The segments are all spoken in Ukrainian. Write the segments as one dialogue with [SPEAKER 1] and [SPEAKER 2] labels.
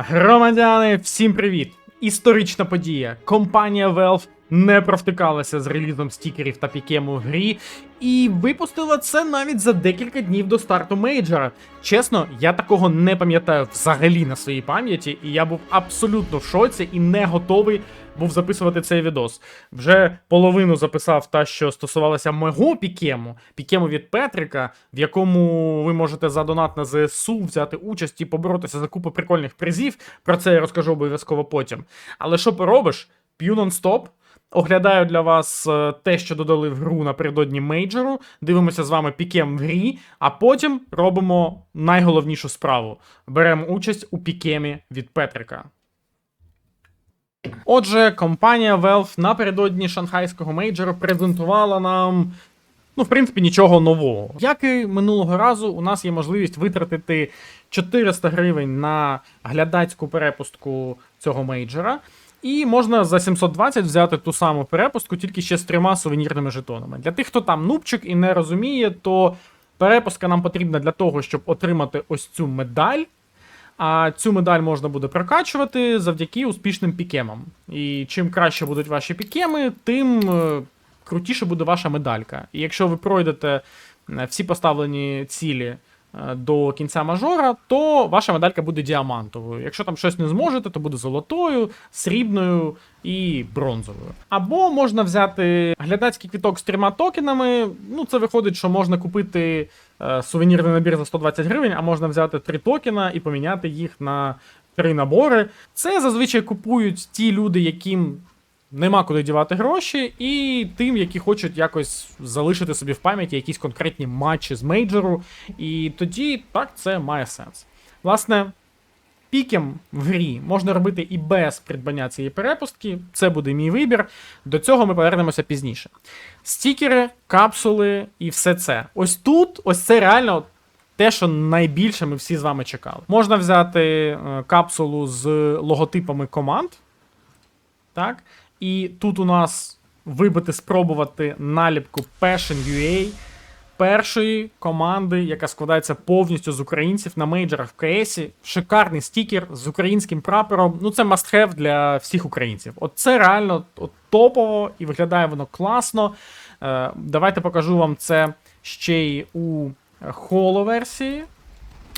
[SPEAKER 1] Громадяни, всім привіт! Історична подія. Компанія Valve не провтикалася з релізом стікерів та пікему в грі, і випустила це навіть за декілька днів до старту мейджора. Чесно, я такого не пам'ятаю взагалі на своїй пам'яті, і я був абсолютно в шоці і не готовий був записувати цей відос. Вже половину записав та, що стосувалася мого пікему, пікему від Петрика, в якому ви можете за донат на ЗСУ взяти участь і поборотися за купу прикольних призів. Про це я розкажу обов'язково потім. Але що поробиш? П'ю нон-стоп. Оглядаю для вас е, те, що додали в гру напередодні мейджору. Дивимося з вами пікем в грі, а потім робимо найголовнішу справу: беремо участь у пікемі від Петрика. Отже, компанія Valve напередодні шанхайського мейджору презентувала нам. Ну, в принципі, нічого нового. Як і минулого разу, у нас є можливість витратити 400 гривень на глядацьку перепустку цього мейджора. І можна за 720 взяти ту саму перепустку, тільки ще з трьома сувенірними жетонами. Для тих, хто там нубчик і не розуміє, то перепустка нам потрібна для того, щоб отримати ось цю медаль. А цю медаль можна буде прокачувати завдяки успішним пікемам. І чим краще будуть ваші пікеми, тим е, крутіше буде ваша медалька. І якщо ви пройдете е, всі поставлені цілі до кінця мажора, то ваша медалька буде діамантовою. Якщо там щось не зможете, то буде золотою, срібною і бронзовою. Або можна взяти глядацький квіток з трьома токенами. Ну, це виходить, що можна купити е, сувенірний набір за 120 гривень, а можна взяти три токена і поміняти їх на три набори. Це зазвичай купують ті люди, яким нема куди дівати гроші, і тим, які хочуть якось залишити собі в пам'яті якісь конкретні матчі з мейджору. І тоді так це має сенс. Власне. Пікем в грі можна робити і без придбання цієї перепустки. Це буде мій вибір. До цього ми повернемося пізніше. Стікери, капсули і все це. Ось тут, ось це реально те, що найбільше ми всі з вами чекали. Можна взяти е, капсулу з логотипами команд. Так. І тут у нас вибити, спробувати наліпку Passion.ua першої команди, яка складається повністю з українців на мейджорах в КСі. Шикарний стікер з українським прапором. Ну, це must have для всіх українців. От це реально от, топово і виглядає воно класно. Е, давайте покажу вам це ще й у холо-версії.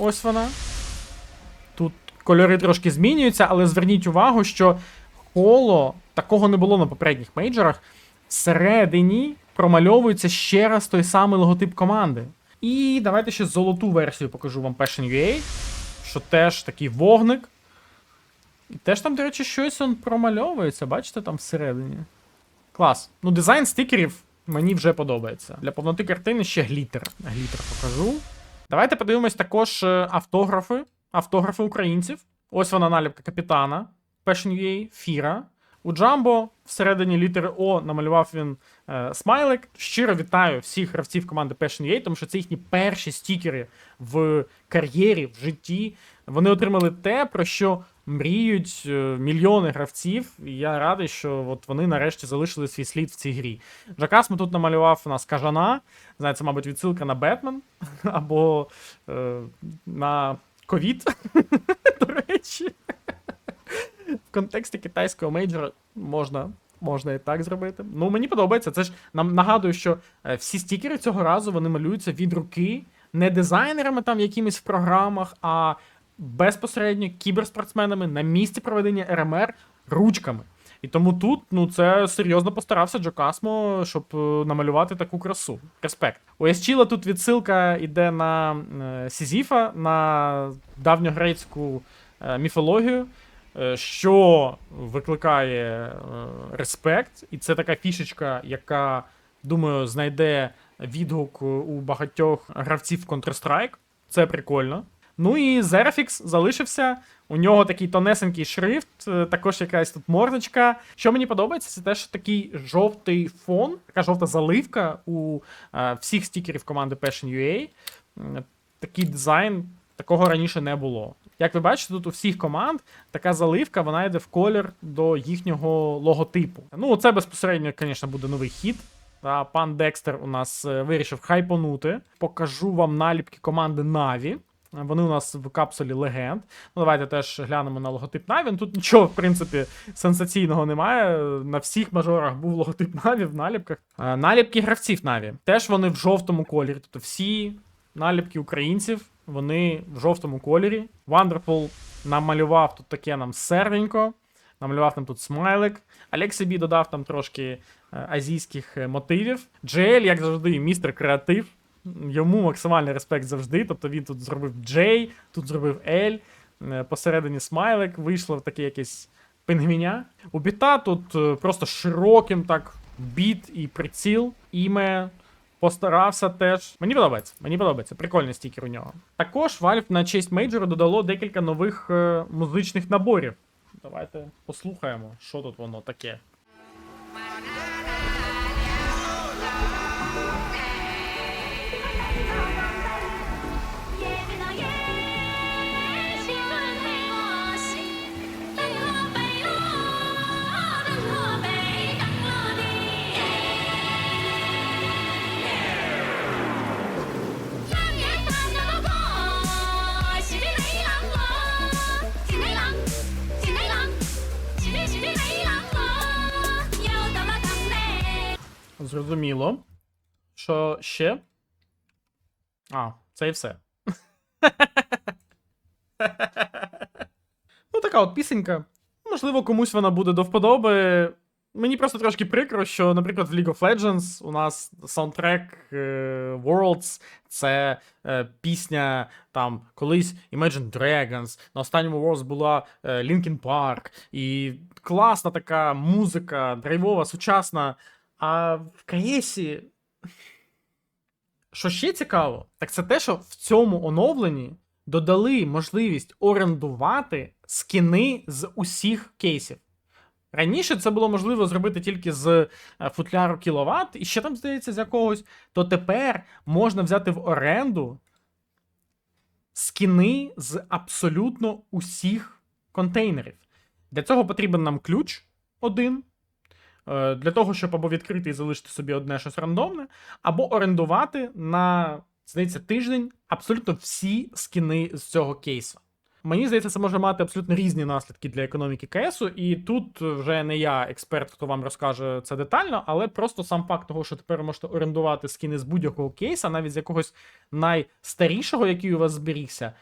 [SPEAKER 1] Ось вона. Тут кольори трошки змінюються, але зверніть увагу, що холо такого не було на попередніх мейджорах. Всередині промальовується ще раз той самий логотип команди. І давайте ще золоту версію покажу вам Passion.ua, що теж такий вогник. І теж там, до речі, щось он промальовується, бачите, там всередині. Клас. Ну, дизайн стикерів мені вже подобається. Для повноти картини ще глітер. Глітер покажу. Давайте подивимось також е, автографи. Автографи українців. Ось вона наліпка капітана. Passion.ua, Фіра. У Джамбо всередині літери О намалював він е, смайлик. Щиро вітаю всіх гравців команди Passion.ua, тому що це їхні перші стікери в кар'єрі, в житті. Вони отримали те, про що мріють е, мільйони гравців. І я радий, що от вони нарешті залишили свій слід в цій грі. Джакасмо тут намалював у нас кажана. Це, мабуть, відсилка на Бетмен або е, на ковід. До речі. Контексті китайського мейджора можна. Можна і так зробити. Ну, мені подобається. Це ж нам нагадую, що е, всі стікери цього разу вони малюються від руки, не дизайнерами там якимись в програмах, а безпосередньо кіберспортсменами на місці проведення РМР ручками. І тому тут ну це серйозно постарався Джо Касмо, щоб е, намалювати таку красу. Респект. У Ясчіла тут відсилка йде на е, Сізіфа, на давньогрецьку міфологію. Е, що викликає е, респект, і це така фішечка, яка, думаю, знайде відгук у багатьох гравців Counter-Strike. Це прикольно. Ну і Zerafix залишився. У нього такий тонесенький шрифт, е, також якась тут мордочка. Що мені подобається, це те, що такий жовтий фон, така жовта заливка у всіх стікерів команди Passion.ua. М, Такий дизайн, такого раніше не було. Як ви бачите, тут у всіх команд така заливка, вона йде в колір до їхнього логотипу. Ну, це безпосередньо, звісно, буде новий хід. Та пан Декстер у нас е, вирішив хайпонути. Покажу вам наліпки команди Na'Vi. Вони у нас в капсулі легенд. Ну, давайте теж глянемо на логотип Наві. Ну, Тут нічого, в принципі, сенсаційного немає. На всіх мажорах був логотип Наві в наліпках. Е, Наліпки гравців Наві. Теж вони в жовтому кольорі. Тобто всі наліпки українців, вони в жовтому кольорі. Wonderful намалював тут таке нам сервенько. Намалював нам тут смайлик. Алексій Бі додав там трошки е, азійських е, мотивів. Джейль, як завжди, містер креатив. Йому максимальний респект завжди. Тобто він тут зробив Джей, тут зробив Ель. е, Посередині смайлик, вийшло таке якесь пингвіня. У біта тут просто широким так біт і приціл, іме. Постарався теж. Мені подобається. Мені подобається. Прикольний стікер у нього. Також Valve на честь мейджору додало декілька нових е, музичних наборів. Давайте послухаємо, що тут воно таке. Зрозуміло. Що ще? А, це і все. ну, така от пісенька. Можливо, комусь вона буде до вподоби. Мені просто трошки прикро, що, наприклад, в League of Legends у нас саундтрек е, Worlds це е, пісня там колись Imagine Dragons. На останньому Worlds була е, Linkin Park. І класна така музика, драйвова, сучасна. А в КСі. Що ще цікаво, так це те, що в цьому оновленні додали можливість орендувати скіни з усіх кейсів. Раніше це було можливо зробити тільки з е, футляру кіловат, і ще там, здається, з якогось. То тепер можна взяти в оренду скіни з абсолютно усіх контейнерів. Для цього потрібен нам ключ один. Е, Для того, щоб або відкрити і залишити собі одне щось рандомне, або орендувати на, здається, тиждень абсолютно всі скіни з цього кейсу. Мені здається, це може мати абсолютно різні наслідки для економіки КСу, і тут вже не я експерт, хто вам розкаже це детально, але просто сам факт того, що тепер можете орендувати скіни з будь-якого кейса, навіть з якогось найстарішого, який у вас зберігся.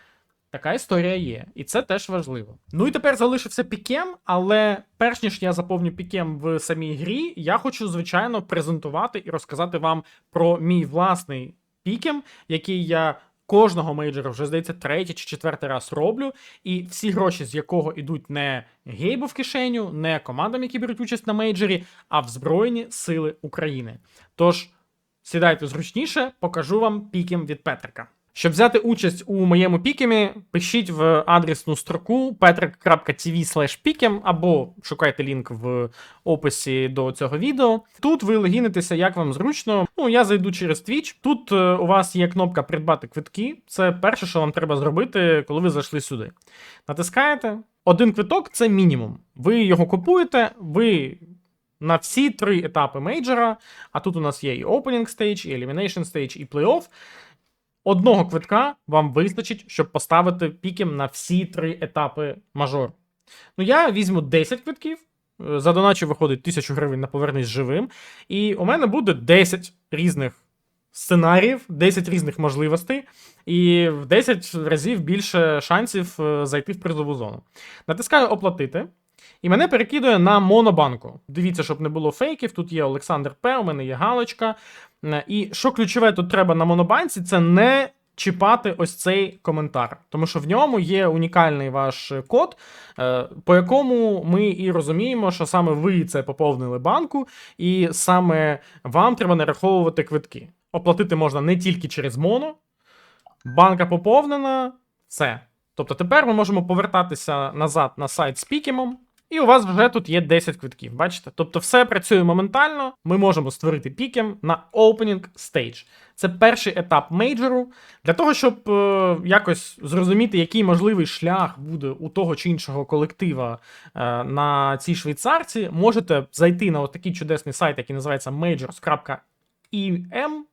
[SPEAKER 1] Така історія є, і це теж важливо. Ну і тепер залишився пікем, але перш ніж я заповню пікем в самій грі, я хочу, звичайно, презентувати і розказати вам про мій власний пікем, який я кожного мейджора вже здається третій чи четвертий раз роблю, і всі гроші, з якого йдуть не гейбу в кишеню, не командам, які беруть участь на мейджорі, а в Збройні Сили України. Тож сідайте зручніше, покажу вам пікем від Петрика. Щоб взяти участь у моєму пікемі, пишіть в адресну строку пікем або шукайте лінк в описі до цього відео. Тут ви логінитеся, як вам зручно. Ну, я зайду через Twitch. Тут е, у вас є кнопка придбати квитки. Це перше, що вам треба зробити, коли ви зайшли сюди. Натискаєте. Один квиток це мінімум. Ви його купуєте, ви на всі три етапи мейджора. А тут у нас є і Opening Stage, і Elimination Stage, і Playoff. Одного квитка вам вистачить, щоб поставити пікем на всі три етапи мажору. Ну, я візьму 10 квитків. е, За доначу виходить 1000 гривень на повернись живим. І у мене буде 10 різних сценаріїв, 10 різних можливостей, і в 10 разів більше шансів е, зайти в призову зону. Натискаю оплатити. І мене перекидує на монобанку. Дивіться, щоб не було фейків. Тут є Олександр П, у мене є галочка. Е, І що ключове тут треба на монобанці, це не чіпати ось цей коментар, тому що в ньому є унікальний ваш код, е, по якому ми і розуміємо, що саме ви це поповнили банку, і саме вам треба нараховувати квитки. Оплатити можна не тільки через моно, банка поповнена, все. Тобто тепер ми можемо повертатися назад на сайт з пікемом. І у вас вже тут є 10 квитків, бачите? Тобто все працює моментально. Ми можемо створити пікем на Opening Stage. Це перший етап мейджору. Для того, щоб е, якось зрозуміти, який можливий шлях буде у того чи іншого колектива е, на цій швейцарці, можете зайти на такий чудесний сайт, який називається majors.im,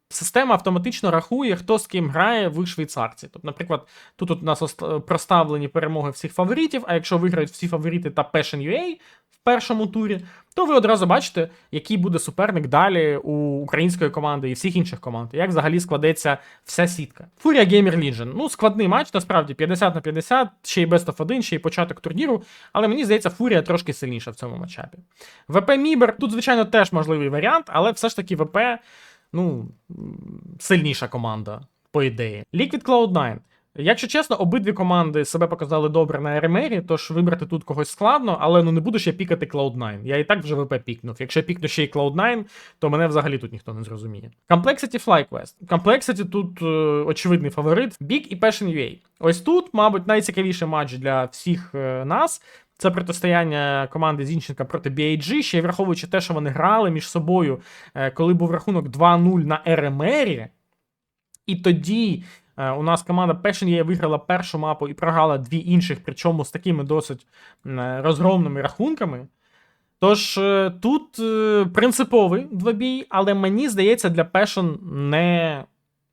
[SPEAKER 1] Система автоматично рахує, хто з ким грає в швейцарці. Тобто, наприклад, тут у нас проставлені перемоги всіх фаворитів, а якщо виграють всі фаворити та Passion UA в першому турі, то ви одразу бачите, який буде суперник далі у української команди і всіх інших команд. Як взагалі складеться вся сітка. Фурія Gamer Legion. Ну, складний матч, насправді 50 на 50, ще й best of 1, ще й початок турніру. Але мені здається, Фурія трошки сильніша в цьому матчапі. ВП Мібер тут, звичайно, теж можливий варіант, але все ж таки ВП, ну, сильніша команда, по ідеї. Liquid Cloud9. Якщо чесно, обидві команди себе показали добре на РМРі, тож вибрати тут когось складно, але ну не буду ще пікати Cloud9. Я і так вже ВП пікнув. Якщо я пікну ще й Cloud9, то мене взагалі тут ніхто не зрозуміє. Complexity FlyQuest. Complexity тут е, очевидний фаворит. Big і Passion UA. Ось тут, мабуть, найцікавіший матч для всіх е, нас. Це протистояння команди Зінченка проти BIG, ще й враховуючи те, що вони грали між собою, е, коли був рахунок 2-0 на РМРі. І тоді е, у нас команда UA виграла першу мапу і програла дві інших, причому з такими досить е, розгромними рахунками. Тож тут принциповий двобій, але мені здається, для Passion не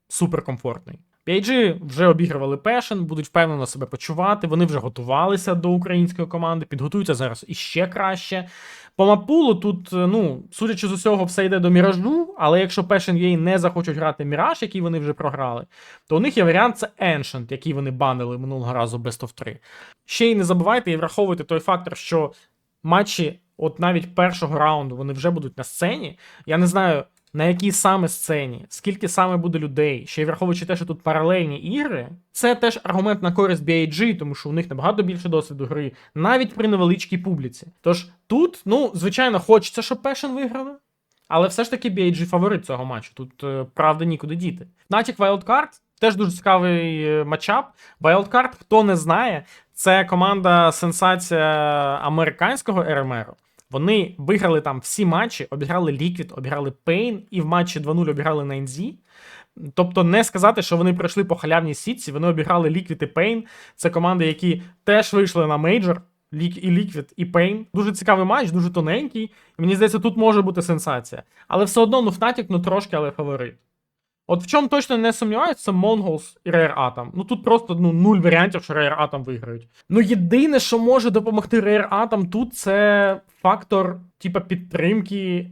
[SPEAKER 1] суперкомфортний. PIG вже обігрували Passion, будуть впевнено себе почувати. Вони вже готувалися до української команди, підготуються зараз іще краще. По мапулу тут, е, ну, судячи з усього, все йде до міражу, але якщо Passion UA не захочуть грати Міраж, який вони вже програли, то у них є варіант це Ancient, який вони банили минулого разу Best of 3. Ще й не забувайте і враховуйте той фактор, що матчі, от навіть першого раунду, вони вже будуть на сцені. Я не знаю, на якій саме сцені, скільки саме буде людей, ще й враховуючи те, що тут паралельні ігри, це теж аргумент на користь BIG, тому що у них набагато більше досвіду гри, навіть при невеличкій публіці. Тож тут, ну, звичайно, хочеться, щоб Passion виграли. Але все ж таки BIG фаворит цього матчу. Тут е, правда нікуди діти. Натік Wildcard теж дуже цікавий е, матчап. Wildcard, хто не знає, це команда сенсація американського РМР. Вони виграли там всі матчі, обіграли Liquid, обіграли Pain і в матчі 2-0 обіграли на NZ. Тобто не сказати, що вони пройшли по халявній сітці, вони обіграли Liquid і Pain. Це команди, які теж вийшли на мейджор. І Liquid, і Pain. Дуже цікавий матч, дуже тоненький. І мені здається, тут може бути сенсація. Але все одно, ну Fnatic, ну трошки, але фаворит. От в чому точно не це Mongols і Rare Atom. Ну тут просто ну, нуль варіантів, що Rare Atom виграють. Ну єдине, що може допомогти Rare Atom тут, це фактор, типа, підтримки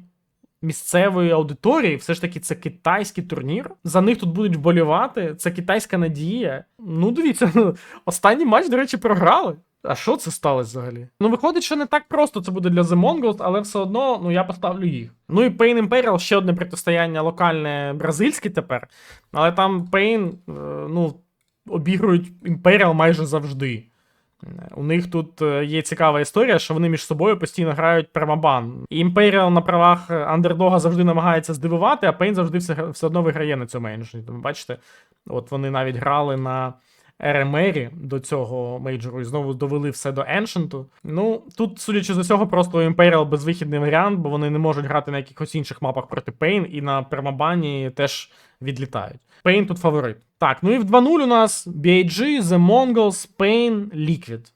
[SPEAKER 1] місцевої аудиторії. Все ж таки, це китайський турнір. За них тут будуть вболівати. Це китайська надія. Ну, дивіться, останній матч, до речі, програли. А що це сталося взагалі? Ну, виходить, що не так просто це буде для The Mongols, але все одно ну, я поставлю їх. Ну і Pain Imperial ще одне протистояння локальне бразильське тепер. Але там Pain, е, ну, обігрують Imperial майже завжди. Е, У них тут е, є цікава історія, що вони між собою постійно грають пермабан. І Imperial на правах андердога завжди намагається здивувати, а Pain завжди все, все одно виграє на цьому менеджері. Тому бачите, от вони навіть грали на РМРі до цього мейджору і знову довели все до Ancient. Ну, тут, судячи з усього, просто Imperial безвихідний варіант, бо вони не можуть грати на якихось інших мапах проти Pain, і на пермабані теж відлітають. Pain тут фаворит. Так, ну і в 2-0 у нас BIG, The Mongols, Pain, Liquid.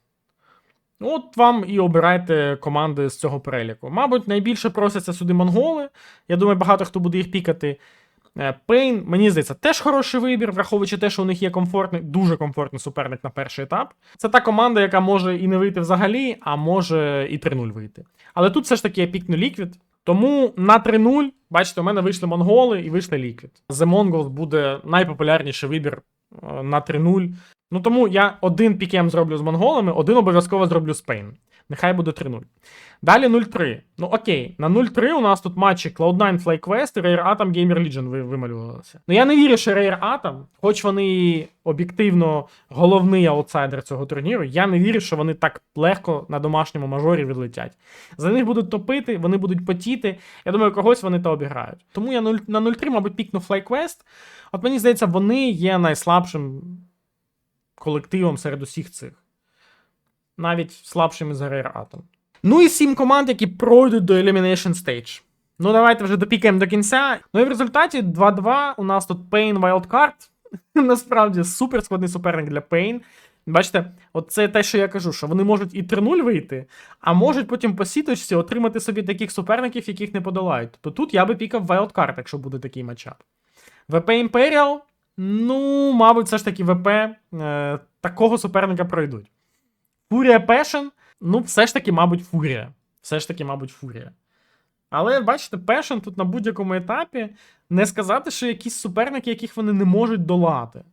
[SPEAKER 1] От вам і обирайте команди з цього переліку. Мабуть, найбільше просяться сюди монголи. Я думаю, багато хто буде їх пікати. Е, Пейн, мені здається, теж хороший вибір, враховуючи те, що у них є комфортний, дуже комфортний суперник на перший етап. Це та команда, яка може і не вийти взагалі, а може і 3-0 вийти. Але тут все ж таки я пікну Liquid. Тому на 3-0, бачите, у мене вийшли монголи і вийшли Liquid. The Mongols буде найпопулярніший вибір е, на 3-0. Ну тому я один пікем зроблю з монголами, один обов'язково зроблю з Пейн. Нехай буде 3-0. Далі 0-3. Ну окей, на 0-3 у нас тут матчі Cloud9 FlyQuest і Rare Atom Gamer Legion ви- вималювалися. Ну я не вірю, що Rare Atom, хоч вони об'єктивно головний аутсайдер цього турніру, я не вірю, що вони так легко на домашньому мажорі відлетять. За них будуть топити, вони будуть потіти. Я думаю, когось вони та обіграють. Тому я 0 на 0-3, мабуть, пікну FlyQuest. От мені здається, вони є найслабшим колективом серед усіх цих. Навіть за Rare Atom. Ну і сім команд, які пройдуть до Elimination Stage. Ну, давайте вже допікаємо до кінця. Ну і в результаті 2-2 у нас тут Pain Wildcard. Насправді супер складний суперник для Pain. Бачите, от це те, що я кажу, що вони можуть і 3-0 вийти, а можуть потім по сіточці отримати собі таких суперників, яких не подолають. Тобто тут я би пікав Wildcard, якщо буде такий матчап. ВП Imperial, ну, мабуть, все ж таки ВП е, такого суперника пройдуть. Фурія Passion, ну, все ж таки, мабуть, Фурія. Все ж таки, мабуть, Фурія. Але бачите, Passion тут на будь-якому етапі не сказати, що якісь суперники, яких вони не можуть долати.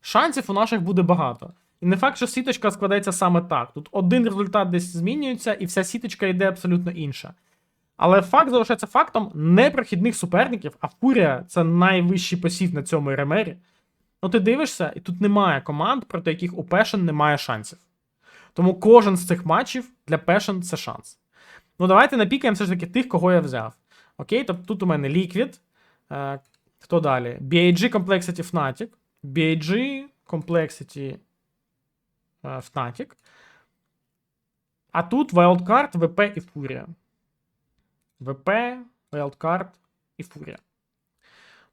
[SPEAKER 1] Шансів у наших буде багато. І не факт, що сіточка складається саме так. Тут один результат десь змінюється, і вся сіточка йде абсолютно інша. Але факт залишається фактом непрохідних суперників, а Фурія це найвищий посів на цьому РМРі. Ну ти дивишся, і тут немає команд, проти яких у Passion немає шансів. Тому кожен з цих матчів для Passion це шанс. Ну, давайте напікаємо все ж таки тих, кого я взяв. Окей, тобто тут у мене Liquid. Е, хто далі? BAG Complexity Fnatic. BAG Complexity е, Fnatic. А тут Wildcard, ВП і Фурія. ВП, Wildcard і Фурія.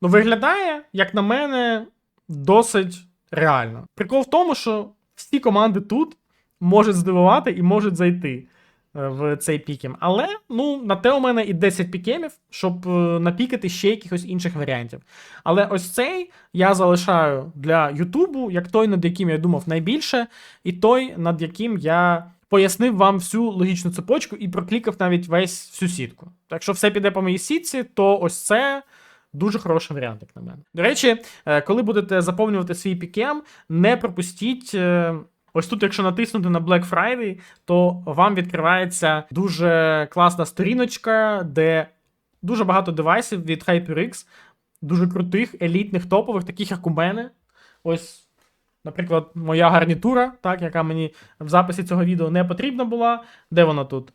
[SPEAKER 1] Ну, виглядає, як на мене, досить реально. Прикол в тому, що всі команди тут можуть здивувати і можуть зайти е, в цей пікем. Але ну, на те у мене і 10 пікемів, щоб е, напікати ще якихось інших варіантів. Але ось цей я залишаю для Ютубу, як той, над яким я думав найбільше, і той, над яким я пояснив вам всю логічну цепочку і проклікав навіть весь всю сітку. Так що все піде по моїй сітці, то ось це. Дуже хороший варіант, як на мене. До речі, е, коли будете заповнювати свій пікем, не пропустіть. Ось тут, якщо натиснути на Black Friday, то вам відкривається дуже класна сторіночка, де дуже багато девайсів від HyperX, дуже крутих, елітних, топових, таких як у мене. Ось, наприклад, моя гарнітура, так, яка мені в записі цього відео не потрібна була. Де вона тут?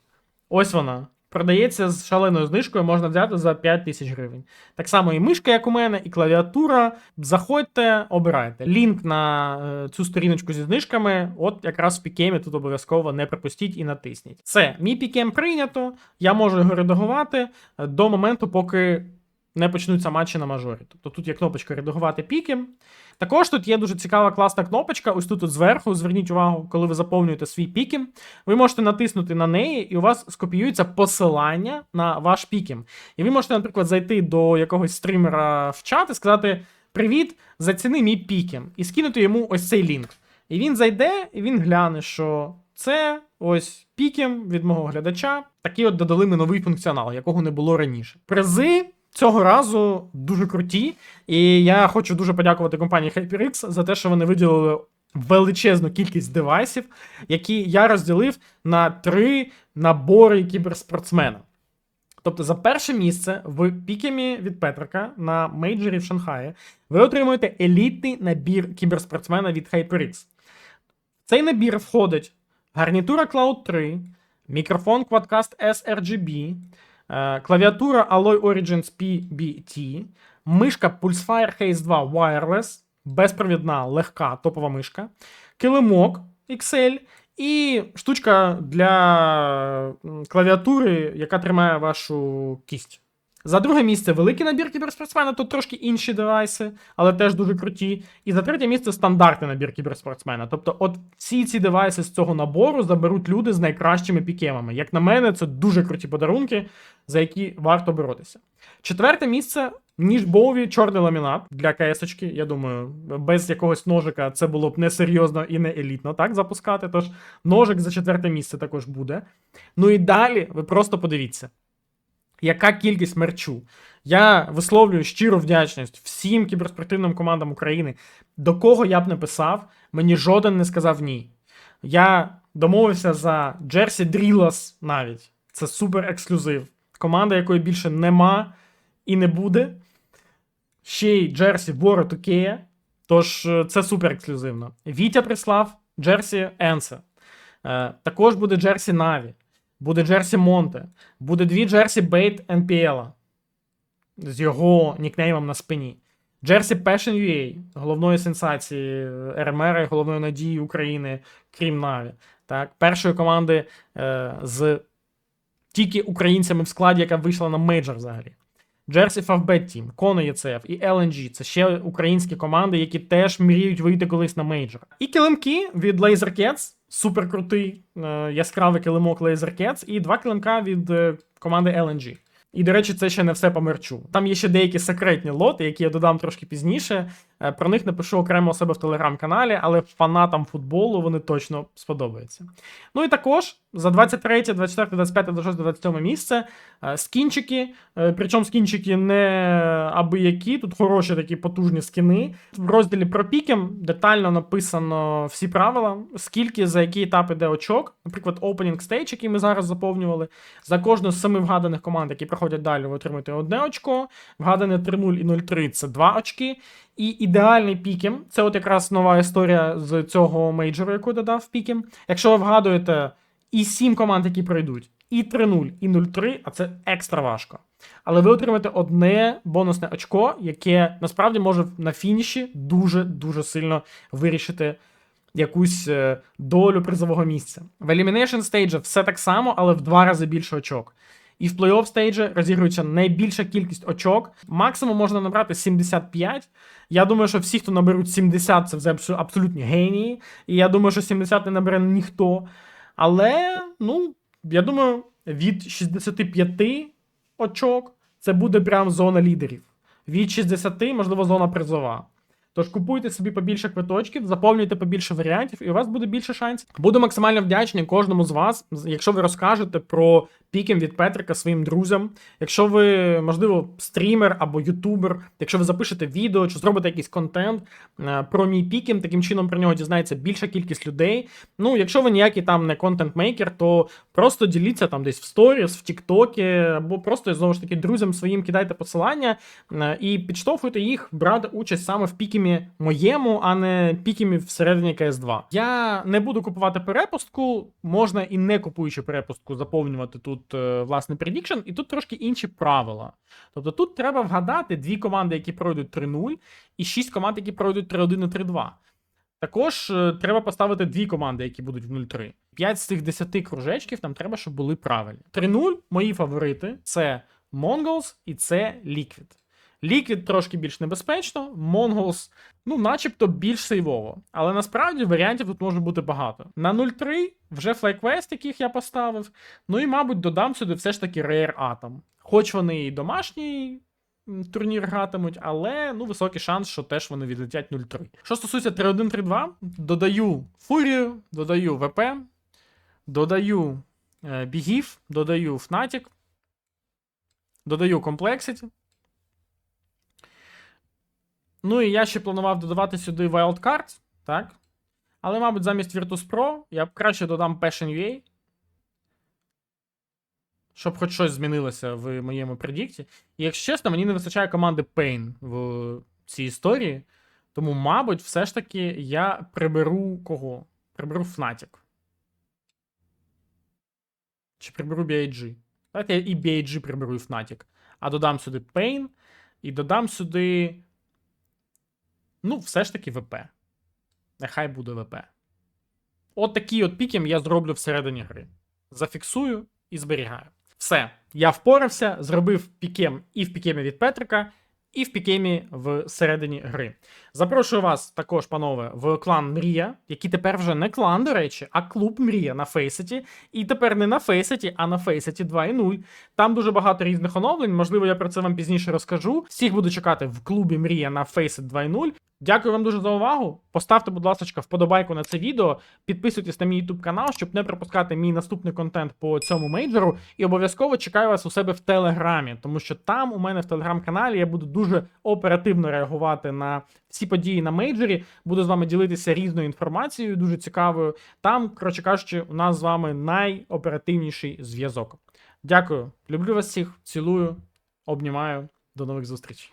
[SPEAKER 1] Ось вона. Продається з шаленою знижкою, можна взяти за 5 тисяч гривень. Так само і мишка, як у мене, і клавіатура. Заходьте, обирайте. Лінк на е, цю сторіночку зі знижками, от якраз в пікемі тут обов'язково не пропустіть і натисніть. Це мій пікем прийнято. Я можу його редагувати до моменту, поки не почнуться матчі на мажорі. Тобто тут є кнопочка редагувати піки. Також тут є дуже цікава класна кнопочка. Ось тут от зверху. Зверніть увагу, коли ви заповнюєте свій пікем. Ви можете натиснути на неї, і у вас скопіюється посилання на ваш пікем. І ви можете, наприклад, зайти до якогось стрімера в чат і сказати: Привіт, заціни мій пікем, і скинути йому ось цей лінк. І він зайде, і він гляне, що це ось пікем від мого глядача. Такий от додали ми новий функціонал, якого не було раніше. Призи. Цього разу дуже круті, і я хочу дуже подякувати компанії HyperX за те, що вони виділили величезну кількість девайсів, які я розділив на три набори кіберспортсмена. Тобто за перше місце в пікемі від Петрика на мейджорі в Шанхаї ви отримуєте елітний набір кіберспортсмена від HyperX. В цей набір входить гарнітура Cloud 3, мікрофон Quadcast S-RGB, клавіатура Alloy Origins PBT, мишка Pulsefire Haze 2 Wireless, безпровідна, легка топова мишка, килимок XL і штучка для клавіатури, яка тримає вашу кість. За друге місце великий набір кіберспортсмена, тут трошки інші девайси, але теж дуже круті. І за третє місце стандартний набір кіберспортсмена. Тобто, от всі ці девайси з цього набору заберуть люди з найкращими пікемами. Як на мене, це дуже круті подарунки, за які варто боротися. Четверте місце ніж Боуві чорний ламінат для КС-очки. Я думаю, без якогось ножика це було б несерйозно і не елітно так запускати. Тож ножик за четверте місце також буде. Ну і далі ви просто подивіться яка кількість мерчу. Я висловлюю щиру вдячність всім кіберспортивним командам України. До кого я б не писав, мені жоден не сказав ні. Я домовився за Джерсі Дрілас навіть. Це супер ексклюзив. Команда, якої більше нема і не буде. Ще й Джерсі Боро Тукея. Тож е, це супер ексклюзивно. Вітя прислав Джерсі Енсе. Також буде Джерсі Наві. Буде Джерсі Монте, буде дві Джерсі Бейт NPL з його нікнеймом на спині. Джерсі Passion UA, головної сенсації РМР головної надії України, крім Наві. Так, першої команди е, з тільки українцями в складі, яка вийшла на мейджор взагалі. Джерсі Favbet Team, Коно ЄЦФ і LNG це ще українські команди, які теж мріють вийти колись на мейджор. І килимки від Laser Cats, супер крутий е, яскравий килимок Laser Cats, і два килимка від е, команди LNG. І, до речі, це ще не все по мерчу. Там є ще деякі секретні лоти, які я додам трошки пізніше. Е, Про них напишу окремо у себе в телеграм-каналі, але фанатам футболу вони точно сподобаються. Ну і також за 23, 24, 25, 26, 27 місце е, скінчики. Е, Причому скінчики не абиякі, тут хороші такі потужні скіни. В розділі про пікем детально написано всі правила, скільки за який етап іде очок. Наприклад, opening stage, який ми зараз заповнювали. За кожну з семи вгаданих команд, які проходять далі, ви отримуєте одне очко. Вгадане 3-0 і 0-3 це 2 очки. І ідеальний пікем це от якраз нова історія з цього мейджору, яку додав пікем. Якщо ви вгадуєте і 7 команд, які пройдуть, і 3-0, і 0-3, а це екстра важко. Але ви отримаєте одне бонусне очко, яке насправді може на фініші дуже-дуже сильно вирішити якусь е, долю призового місця. В Elimination Stage все так само, але в два рази більше очок. І в плей-офф стейджі розігрується найбільша кількість очок. Максимум можна набрати 75. Я думаю, що всі, хто наберуть 70, це вже абсолютні генії. І я думаю, що 70 не набере ніхто. Але, ну, я думаю, від 65 очок це буде прям зона лідерів. Від 60, можливо, зона призова. Тож купуйте собі побільше квиточків, заповнюйте побільше варіантів, і у вас буде більше шансів. Буду максимально вдячний кожному з вас, якщо ви розкажете про пікем від Петрика своїм друзям. Якщо ви, можливо, стрімер або ютубер, якщо ви запишете відео чи зробите якийсь контент е, про мій пікем, таким чином про нього дізнається більша кількість людей. Ну, якщо ви ніякий там не контент-мейкер, то просто діліться там десь в сторіс, в Тіктокі, або просто знову ж таки друзям своїм кидайте посилання е, і підштовхуйте їх брати участь саме в пікемі моєму, а не пікемі всередині CS2. Я не буду купувати перепустку, можна і не купуючи перепустку, заповнювати тут е, власне предікшн, і тут трошки інші правила. Тобто тут треба вгадати дві команди, які пройдуть 3-0, і шість команд, які пройдуть 3-1 і 3-2. Також е, треба поставити дві команди, які будуть в 0-3. 5 з цих 10 кружечків там треба, щоб були правильні. 3-0 мої фаворити це Mongols і це Liquid. Liquid трошки більш небезпечно, Mongols, ну, начебто більш сейвово. Але насправді варіантів тут може бути багато. На 0-3 вже FlyQuest, яких я поставив. Ну і, мабуть, додам сюди все ж таки Rare Atom. Хоч вони і домашній турнір гратимуть, але ну, високий шанс, що теж вони відлетять 0-3. Що стосується 3-1-3-2, додаю Фурію, додаю ВП, додаю е, Бігів, додаю Fnatic, додаю Complexity. Ну і я ще планував додавати сюди Wildcards, так? Але, мабуть, замість Virtus Pro я б краще додам Passion UA. Щоб хоч щось змінилося в моєму предікті. І якщо чесно, мені не вистачає команди Pain в цій історії. Тому, мабуть, все ж таки я приберу кого? Приберу Fnatic. Чи приберу BIG? Давайте я і BIG приберу і Fnatic. А додам сюди Pain і додам сюди. Ну, все ж таки ВП. Нехай буде ВП. От такий от пікем я зроблю всередині гри. Зафіксую і зберігаю. Все, я впорався, зробив пікем і в пікемі від Петрика, і в пікемі всередині гри. Запрошую вас також, панове, в клан Мрія, який тепер вже не клан, до речі, а клуб Мрія на Фейсеті. І тепер не на Фейсеті, а на Фейсеті 2.0. Там дуже багато різних оновлень. Можливо, я про це вам пізніше розкажу. Всіх буду чекати в клубі Мрія на Faceit 2.0. Дякую вам дуже за увагу. Поставте, будь ласка, вподобайку на це відео. Підписуйтесь на мій YouTube канал, щоб не пропускати мій наступний контент по цьому мейджору. І обов'язково чекаю вас у себе в Телеграмі, тому що там у мене в телеграм-каналі я буду дуже оперативно реагувати на всі події на мейджорі. Буду з вами ділитися різною інформацією, дуже цікавою. Там, коротше кажучи, у нас з вами найоперативніший зв'язок. Дякую, люблю вас всіх, цілую, обнімаю. До нових зустрічей.